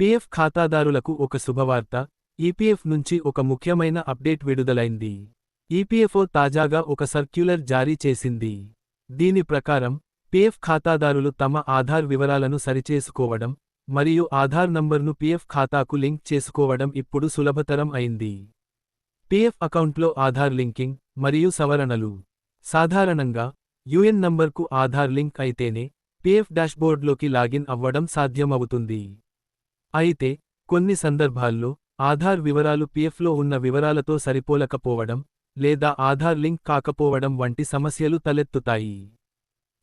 PF ఖాతాదారులకు ఒక శుభవార్త. ఈపీఎఫ్ నుంచి ఒక ముఖ్యమైన అప్డేట్ విడుదలైంది. ఈపీఎఫ్ఓ తాజాగా ఒక సర్క్యులర్ జారీ చేసింది. దీని ప్రకారం పీఎఫ్ ఖాతాదారులు తమ ఆధార్ వివరాలను సరిచేసుకోవడం మరియు ఆధార్ నంబర్ను పీఎఫ్ ఖాతాకు లింక్ చేసుకోవడం ఇప్పుడు సులభతరం అయింది. పీఎఫ్ అకౌంట్లో ఆధార్ లింకింగ్ మరియు సవరణలు. సాధారణంగా యుఎన్ నంబర్కు ఆధార్ లింక్ అయితేనే పీఎఫ్ డాష్బోర్డ్లోకి లాగిన్ అవ్వడం సాధ్యమవుతుంది. అయితే కొన్ని సందర్భాల్లో ఆధార్ వివరాలు పీఎఫ్లో ఉన్న వివరాలతో సరిపోలకపోవడం లేదా ఆధార్ లింక్ కాకపోవడం వంటి సమస్యలు తలెత్తుతాయి.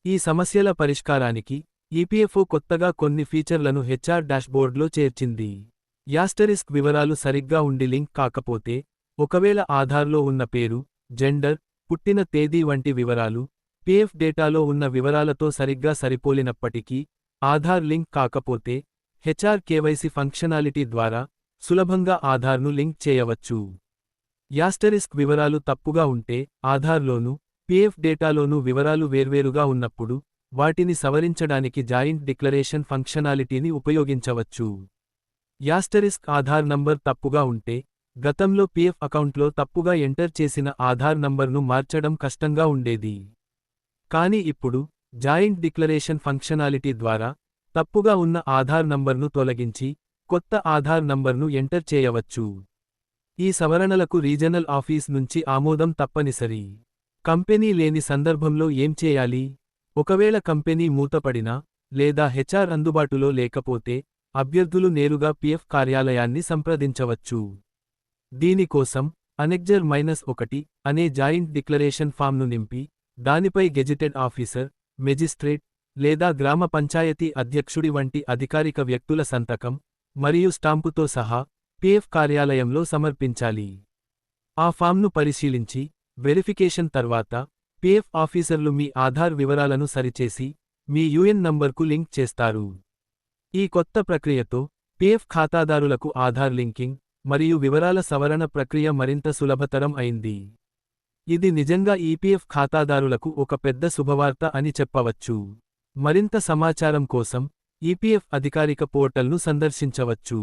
ఈ సమస్యల పరిష్కారానికి ఈపీఎఫ్ఓ కొత్తగా కొన్ని ఫీచర్లను హెచ్ఆర్ డాష్బోర్డ్లో చేర్చింది. యాస్టరిస్క్ వివరాలు సరిగ్గా ఉండి లింక్ కాకపోతే ఒకవేళ ఆధార్లో ఉన్న పేరు జెండర్ పుట్టిన తేదీ వంటి వివరాలు పీఎఫ్ డేటాలో ఉన్న వివరాలతో సరిగ్గా సరిపోలినప్పటికీ ఆధార్ లింక్ కాకపోతే హెచ్ఆర్ కేవైసీ ఫంక్షనాలిటీ ద్వారా సులభంగా ఆధార్ను లింక్ చేయవచ్చు. యాస్టరిస్క్ వివరాలు తప్పుగా ఉంటే ఆధార్లోనూ పిఎఫ్ డేటాలోనూ వివరాలు వేర్వేరుగా ఉన్నప్పుడు వాటిని సవరించడానికి జాయింట్ డిక్లరేషన్ ఫంక్షనాలిటీని ఉపయోగించవచ్చు. యాస్టరిస్క్ ఆధార్ నంబర్ తప్పుగా ఉంటే గతంలో పిఎఫ్ అకౌంట్లో తప్పుగా ఎంటర్ చేసిన ఆధార్ నంబర్ను మార్చడం కష్టంగా ఉండేది. కానీ ఇప్పుడు జాయింట్ డిక్లరేషన్ ఫంక్షనాలిటీ ద్వారా తప్పుగా ఉన్న ఆధార్ నంబర్ను తొలగించి కొత్త ఆధార్ నంబర్ను ఎంటర్ చేయవచ్చు. ఈ సవరణలకు రీజనల్ ఆఫీస్ నుంచి ఆమోదం తప్పనిసరి. కంపెనీ లేని సందర్భంలో ఏం చేయాలి? ఒకవేళ కంపెనీ మూతపడినా లేదా హెచ్ఆర్ అందుబాటులో లేకపోతే అభ్యర్థులు నేరుగా పిఎఫ్ కార్యాలయాన్ని సంప్రదించవచ్చు. దీనికోసం అనెక్జర్ మైనస్ ఒకటి అనే జాయింట్ డిక్లరేషన్ ఫామ్ను నింపి దానిపై గెజిటెడ్ ఆఫీసర్ మెజిస్ట్రేట్ లేదా గ్రామ పంచాయతీ అధ్యక్షుడి వంటి అధికారిక వ్యక్తుల సంతకం మరియు స్టాంపుతో సహా పీఎఫ్ కార్యాలయంలో సమర్పించాలి. ఆ ఫామ్ను పరిశీలించి వెరిఫికేషన్ తర్వాత పిఎఫ్ ఆఫీసర్లు మీ ఆధార్ వివరాలను సరిచేసి మీ యుఎన్ నంబర్కు లింక్ చేస్తారు. ఈ కొత్త ప్రక్రియతో పిఎఫ్ ఖాతాదారులకు ఆధార్ లింకింగ్ మరియు వివరాల సవరణ ప్రక్రియ మరింత సులభతరం అయింది. ఇది నిజంగా ఈపీఎఫ్ ఖాతాదారులకు ఒక పెద్ద శుభవార్త అని చెప్పవచ్చు. మరింత సమాచారం కోసం ఈపీఎఫ్ అధికారిక పోర్టల్ను సందర్శించవచ్చు.